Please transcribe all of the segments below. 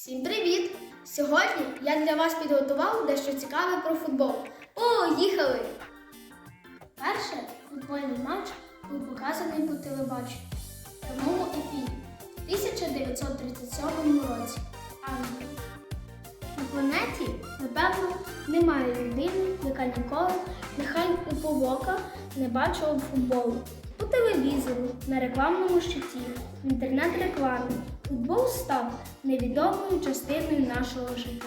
Всім привіт! Сьогодні я для вас підготував дещо цікаве про футбол. Поїхали! Перше футбольний матч був показаний по телебаченню прямому ефірі в 1937 році. Англія. На планеті, напевно, немає людини, яка ніколи, нехай у повока, не бачила футболу. По телевізору, на рекламному щиті, інтернет-рекламі. Футбол став невідомою частиною нашого життя.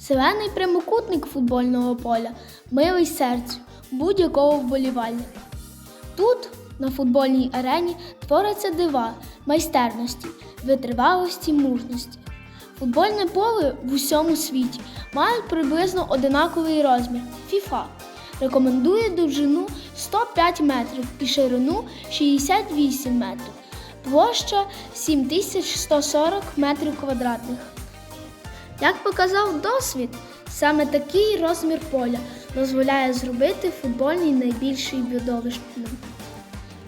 Зелений прямокутник футбольного поля милий серцю будь-якого вболівальника. Тут, на футбольній арені, творяться дива, майстерності, витривалості, мужності. Футбольне поле в усьому світі має приблизно одинаковий розмір FIFA. Рекомендує довжину 105 метрів і ширину 68 метрів. Площа 7140 метрів квадратних. Як показав досвід, саме такий розмір поля дозволяє зробити футбольний найбільший видовищним.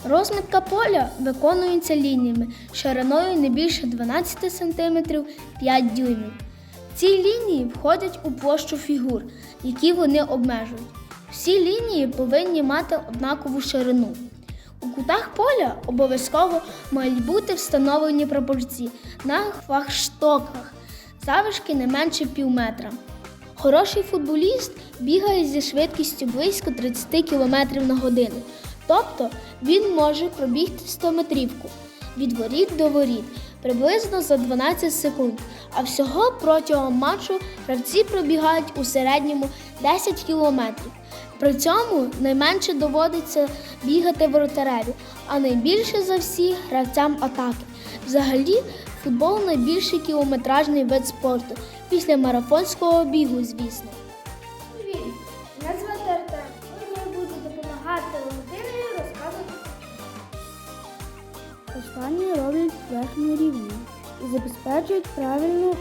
Розмітка поля виконується лініями шириною не більше 12 см 5 дюймів. Ці лінії входять у площу фігур, які вони обмежують. Всі лінії повинні мати однакову ширину. У кутах поля обов'язково мають бути встановлені пропорції на флагштоках, завишки не менше пів метра. Хороший футболіст бігає зі швидкістю близько 30 км на годину. Тобто він може пробігти 100 метрівку від воріт до воріт приблизно за 12 секунд. А всього протягом матчу гравці пробігають у середньому 10 кілометрів. При цьому найменше доводиться бігати воротареві, а найбільше за всі гравцям атаки. Взагалі, футбол найбільший кілометражний вид спорту після марафонського бігу, звісно. Привіт! Останні роблять верхній рівні і забезпечують правильну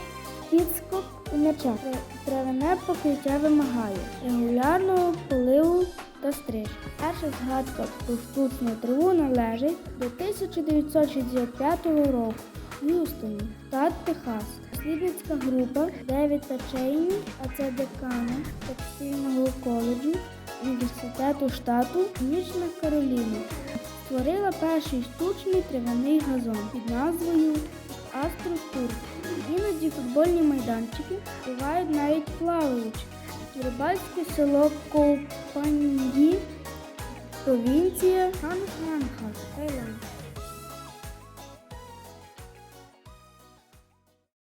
підскок у м'ячах. Травяне покриття вимагає регулярного поливу та стриж. Перша згадка про штучну траву належить до 1965 року в Юстоні, штат Техас. Дослідницька група Девіда Чейні, а це декана текстильного коледжу університету штату Північна Кароліна, створила перший штучний травяний газон під назвою Астротур. Іноді футбольні майданчики бувають навіть плаваючи. Рибальське село Ковпанді, провінція Ханханха.